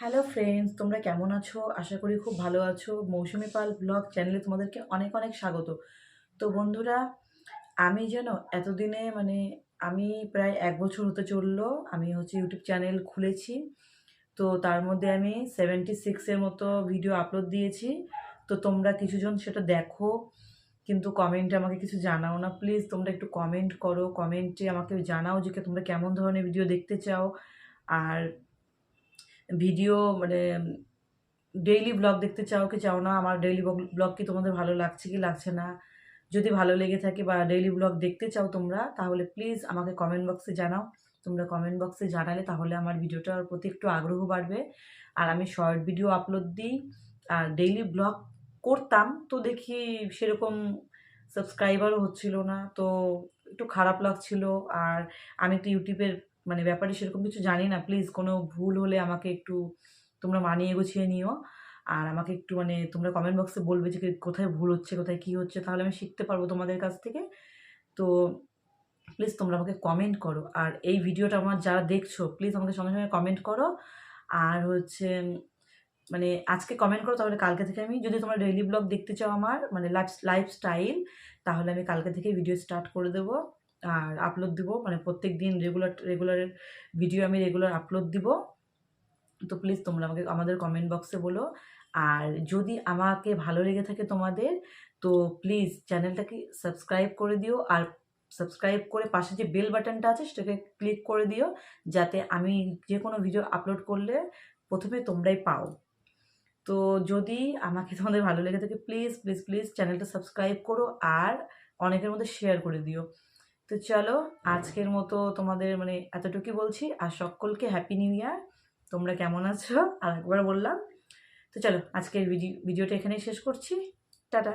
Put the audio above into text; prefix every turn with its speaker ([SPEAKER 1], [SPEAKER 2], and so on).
[SPEAKER 1] Hello friends তোমরা কেমন আছো? আশা করি খুব ভালো আছো। মৌসুমি পাল ব্লগ চ্যানেলে তোমাদেরকে অনেক অনেক স্বাগত। তো বন্ধুরা, আমি যেন এতদিনে মানে আমি প্রায় এক বছর হতে চলল, আমি হচ্ছে ইউটিউব চ্যানেল খুলেছি। তো তার মধ্যে আমি সেভেন্টি সিক্সের মতো ভিডিও আপলোড দিয়েছি। তো তোমরা কিছুজন সেটা দেখো, কিন্তু কমেন্টে আমাকে কিছু জানাও না। প্লিজ তোমরা একটু কমেন্ট করো। কমেন্টে আমাকে জানাও যে তোমরা কেমন ধরনের ভিডিও দেখতে চাও। আর ভিডিও মানে ডেইলি ব্লগ দেখতে চাও কি চাও না, আমার ডেইলি ব্লগ কি তোমাদের ভালো লাগছে কি লাগছে না, যদি ভালো লেগে থাকে বা ডেইলি ব্লগ দেখতে চাও তোমরা, তাহলে প্লিজ আমাকে কমেন্ট বক্সে জানাও। তোমরা কমেন্ট বক্সে জানালে তাহলে আমার ভিডিওটার প্রতি একটু আগ্রহ বাড়বে। আর আমি শর্ট ভিডিও আপলোড দিই, আর ডেইলি ব্লগ করতাম, তো দেখি সেরকম সাবস্ক্রাইবারও হচ্ছিল না, তো একটু খারাপ লাগছিল। আর আমি তো ইউটিউবের মানে ব্যাপারে সেরকম কিছু জানি না। প্লিজ কোনো ভুল হলে আমাকে একটু তোমরা মানিয়ে গুছিয়ে নিও। আর আমাকে একটু মানে তোমরা কমেন্ট বক্সে বলবে যে কোথায় ভুল হচ্ছে, কোথায় কী হচ্ছে, তাহলে আমি শিখতে পারব তোমাদের কাছ থেকে। তো প্লিজ তোমরা আমাকে কমেন্ট করো। আর এই ভিডিওটা আমার যারা দেখছ প্লিজ আমাকে সঙ্গে সঙ্গে কমেন্ট করো। আর হচ্ছে মানে আজকে কমেন্ট করো, তাহলে কালকে থেকে আমি, যদি তোমরা ডেইলি ব্লগ দেখতে চাও আমার মানে লাইফ লাইফস্টাইল তাহলে আমি কালকে থেকে ভিডিও স্টার্ট করে দেবো। আর আপলোড দিব। মানে প্রত্যেক দিন রেগুলার রেগুলার ভিডিও আমি রেগুলার আপলোড দিব। তো প্লিজ তোমরা আমাকে, আমাদের কমেন্ট বক্সে বলো। আর যদি আমাকে ভালো লেগে থাকে তোমাদের, তো প্লিজ চ্যানেলটাকে সাবস্ক্রাইব করে দিও। আর সাবস্ক্রাইব করে পাশে যে বেল বাটনটা আছে, সেটাকে ক্লিক করে দিও। যাতে আমি যে কোনো ভিডিও আপলোড করলে প্রথমে তোমরাই পাও। তো যদি আমাকে তোমাদের ভালো লেগে থাকে প্লিজ প্লিজ প্লিজ চ্যানেলটা সাবস্ক্রাইব করো। আর অনেকের মধ্যে শেয়ার করে দিও। তো চলো, আজকের মতো তোমাদের মানে এতটুকুই বলছি। আর সকলকে হ্যাপি নিউ ইয়ার তোমরা কেমন আছো? আর একবার বললাম। তো চলো, আজকের ভিডিও ভিডিওটা এখানেই শেষ করছি। টাটা।